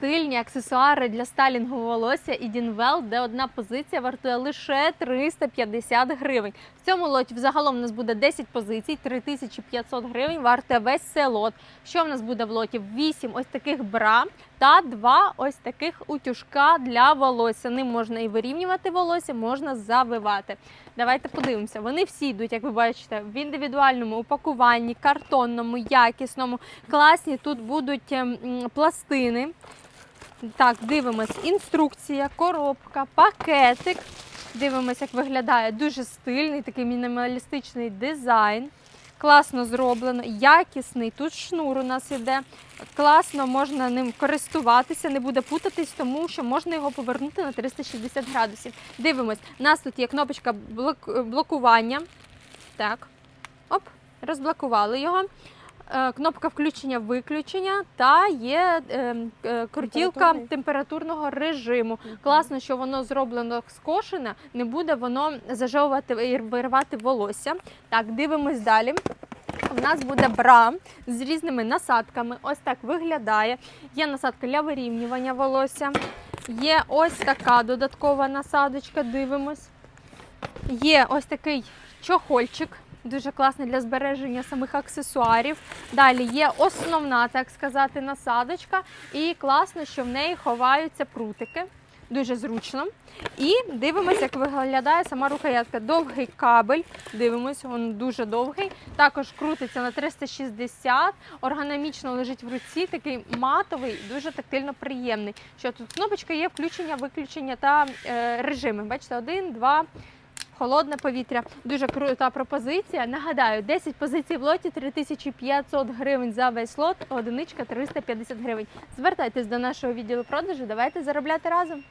стильні аксесуари для стайлінгу волосся і Дінвел, де одна позиція вартує лише 350 гривень. В цьому лоті взагалом у нас буде 10 позицій, 3500 гривень вартує весь цей лот. Що в нас буде в лоті? 8 ось таких бра та 2 ось таких утюжка для волосся. Ним можна і вирівнювати волосся, можна завивати. Давайте подивимося. Вони всі йдуть, як ви бачите, в індивідуальному упакуванні, картонному, якісному. Класні тут будуть ем, пластини. Так, дивимось. Інструкція, коробка, пакетик. Дивимось, як виглядає. Дуже стильний, такий мінімалістичний дизайн. Класно зроблено, якісний. Тут шнур у нас іде. Класно можна ним користуватися, не буде путатись, тому що можна його повернути на 360 градусів. Дивимось, у нас тут є кнопочка блок- блокування. Так. Оп, розблокували його. Е, Кнопка включення-виключення та є е, е, крутілка температурного режиму. Класно, що воно зроблено скошене, не буде воно зажовувати і виривати волосся. Так, дивимось далі. У нас буде бра з різними насадками. Ось так виглядає. Є насадка для вирівнювання волосся. Є ось така додаткова насадочка. Дивимось. Є ось такий чохольчик. Дуже класний для збереження самих аксесуарів. Далі є основна, так сказати, насадочка. І класно, що в неї ховаються прутики. Дуже зручно. І дивимося, як виглядає сама рукоятка. Довгий кабель. Дивимось, він дуже довгий. Також крутиться на 360, органомічно лежить в руці, такий матовий, дуже тактильно приємний. Що тут кнопочка є включення, виключення та е, режими. Бачите, один, два. Холодне повітря. Дуже крута пропозиція. Нагадаю, 10 позицій в лоті 3500 гривень за весь лот, одиничка 350 гривень. Звертайтесь до нашого відділу продажу, давайте заробляти разом.